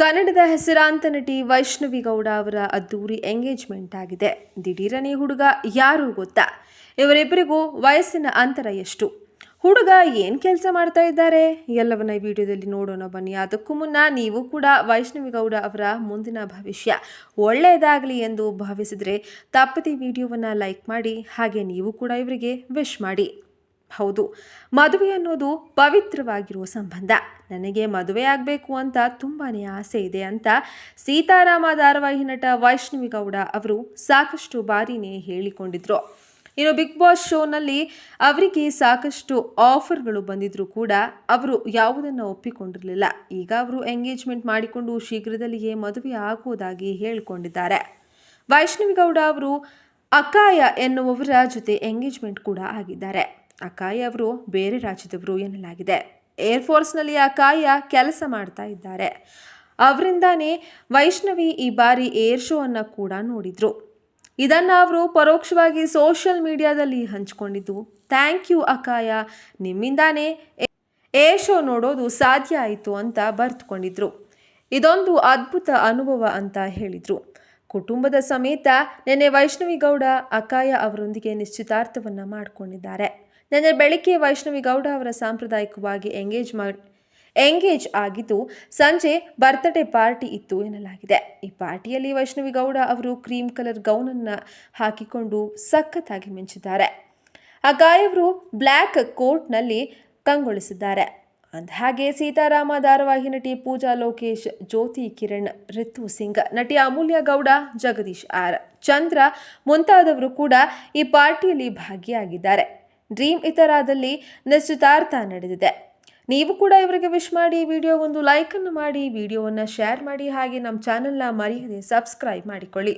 ಕನ್ನಡದ ಹೆಸರಾಂತ ನಟಿ ವೈಷ್ಣವಿ ಗೌಡ ಅವರ ಅದ್ದೂರಿ ಎಂಗೇಜ್ಮೆಂಟ್ ಆಗಿದೆ. ದಿಢೀರನೇ ಹುಡುಗ ಯಾರು ಗೊತ್ತಾ? ಇವರಿಬ್ಬರಿಗೂ ವಯಸ್ಸಿನ ಅಂತರ ಎಷ್ಟು? ಹುಡುಗ ಏನು ಕೆಲಸ ಮಾಡ್ತಾ ಇದ್ದಾರೆ? ಎಲ್ಲವನ್ನ ಈ ವಿಡಿಯೋದಲ್ಲಿ ನೋಡೋಣ ಬನ್ನಿ. ಅದಕ್ಕೂ ಮುನ್ನ ನೀವು ಕೂಡ ವೈಷ್ಣವಿ ಗೌಡ ಅವರ ಮುಂದಿನ ಭವಿಷ್ಯ ಒಳ್ಳೆಯದಾಗಲಿ ಎಂದು ಭಾವಿಸಿದರೆ ತಪ್ಪದೆ ವಿಡಿಯೋವನ್ನು ಲೈಕ್ ಮಾಡಿ, ಹಾಗೆ ನೀವು ಕೂಡ ಇವರಿಗೆ ವಿಶ್ ಮಾಡಿ. ಹೌದು. ಮದುವೆ ಅನ್ನೋದು ಪವಿತ್ರವಾಗಿರುವ ಸಂಬಂಧ. ನನಗೆ ಮದುವೆ ಆಗಬೇಕು ಅಂತ ತುಂಬಾ ಆಸೆ ಇದೆ ಅಂತ ಸೀತಾರಾಮ ಧಾರಾವಾಹಿ ನಟ ವೈಷ್ಣವಿ ಗೌಡ ಅವರು ಸಾಕಷ್ಟು ಬಾರಿನೇ ಹೇಳಿಕೊಂಡಿದ್ರು. ಇನ್ನು ಬಿಗ್ ಬಾಸ್ ಶೋನಲ್ಲಿ ಅವರಿಗೆ ಸಾಕಷ್ಟು ಆಫರ್ಗಳು ಬಂದಿದ್ರೂ ಕೂಡ ಅವರು ಯಾವುದನ್ನು ಒಪ್ಪಿಕೊಂಡಿರಲಿಲ್ಲ. ಈಗ ಅವರು ಎಂಗೇಜ್ಮೆಂಟ್ ಮಾಡಿಕೊಂಡು ಶೀಘ್ರದಲ್ಲಿಯೇ ಮದುವೆ ಆಗುವುದಾಗಿ ಹೇಳಿಕೊಂಡಿದ್ದಾರೆ. ವೈಷ್ಣವಿ ಗೌಡ ಅವರು ಅಕಾಯ ಎನ್ನುವವರ ಜೊತೆ ಎಂಗೇಜ್ಮೆಂಟ್ ಕೂಡ ಆಗಿದ್ದಾರೆ. ಅಕಾಯ ಅವರು ಬೇರೆ ರಾಜ್ಯದವರು ಎನ್ನಲಾಗಿದೆ. ಏರ್ಫೋರ್ಸ್ನಲ್ಲಿ ಅಕಾಯ ಕೆಲಸ ಮಾಡ್ತಾ ಇದ್ದಾರೆ. ಅವರಿಂದಾನೇ ವೈಷ್ಣವಿ ಈ ಬಾರಿ ಏರ್ ಶೋ ಅನ್ನು ಕೂಡ ನೋಡಿದರು. ಇದನ್ನು ಅವರು ಪರೋಕ್ಷವಾಗಿ ಸೋಷಿಯಲ್ ಮೀಡಿಯಾದಲ್ಲಿ ಹಂಚಿಕೊಂಡಿದ್ದು. ಥ್ಯಾಂಕ್ ಯು ಅಕಾಯ ನಿಮ್ಮಿಂದಾನೇ ಏರ್ ಶೋ ನೋಡೋದು ಸಾಧ್ಯ ಆಯಿತು ಅಂತ ಬರೆದುಕೊಂಡಿದ್ರು ಇದೊಂದು ಅದ್ಭುತ ಅನುಭವ ಅಂತ ಹೇಳಿದರು. ಕುಟುಂಬದ ಸಮೇತ ನಿನ್ನೆ ವೈಷ್ಣವಿ ಗೌಡ, ಅಕಾಯ ಅವರೊಂದಿಗೆ ನಿಶ್ಚಿತಾರ್ಥವನ್ನು ಮಾಡಿಕೊಂಡಿದ್ದಾರೆ. ನಿನ್ನೆ ಬೆಳಗ್ಗೆ ವೈಷ್ಣವಿ ಗೌಡ ಅವರ ಸಾಂಪ್ರದಾಯಿಕವಾಗಿ ಎಂಗೇಜ್ ಮಾಡಿ, ಎಂಗೇಜ್ ಆಗಿದ್ದು ಸಂಜೆ ಬರ್ತ್ಡೇ ಪಾರ್ಟಿ ಇತ್ತು ಎನ್ನಲಾಗಿದೆ. ಈ ಪಾರ್ಟಿಯಲ್ಲಿ ವೈಷ್ಣವಿ ಗೌಡ ಅವರು ಕ್ರೀಮ್ ಕಲರ್ ಗೌನನ್ನು ಹಾಕಿಕೊಂಡು ಸಖತ್ತಾಗಿ ಮಿಂಚಿದ್ದಾರೆ. ಆ ಗಾಯವರು ಬ್ಲ್ಯಾಕ್ ಕೋಟ್ನಲ್ಲಿ ಕಂಗೊಳಿಸಿದ್ದಾರೆ. ಅಂದಹಾಗೆ ಸೀತಾರಾಮ ಧಾರಾವಾಹಿ ನಟಿ ಪೂಜಾ ಲೋಕೇಶ್, ಜ್ಯೋತಿ ಕಿರಣ್, ರಿತು ಸಿಂಗ್, ನಟಿ ಅಮೂಲ್ಯ ಗೌಡ, ಜಗದೀಶ್ ಆರ್, ಚಂದ್ರ ಮುಂತಾದವರು ಕೂಡ ಈ ಪಾರ್ಟಿಯಲ್ಲಿ ಭಾಗಿಯಾಗಿದ್ದಾರೆ. ಡ್ರೀಮ್ ಇತರಾದಲ್ಲಿ ನಿಶ್ಚಿತಾರ್ಥ ನಡೆದಿದೆ. ನೀವು ಕೂಡ ಇವರಿಗೆ ವಿಶ್ ಮಾಡಿ ವಿಡಿಯೋ ಒಂದು ಲೈಕನ್ನು ಮಾಡಿ ವಿಡಿಯೋವನ್ನು ಶೇರ್ ಮಾಡಿ, ಹಾಗೆ ನಮ್ಮ ಚಾನಲ್ನ ಮರೆಯದೆ ಸಬ್ಸ್ಕ್ರೈಬ್ ಮಾಡಿಕೊಳ್ಳಿ.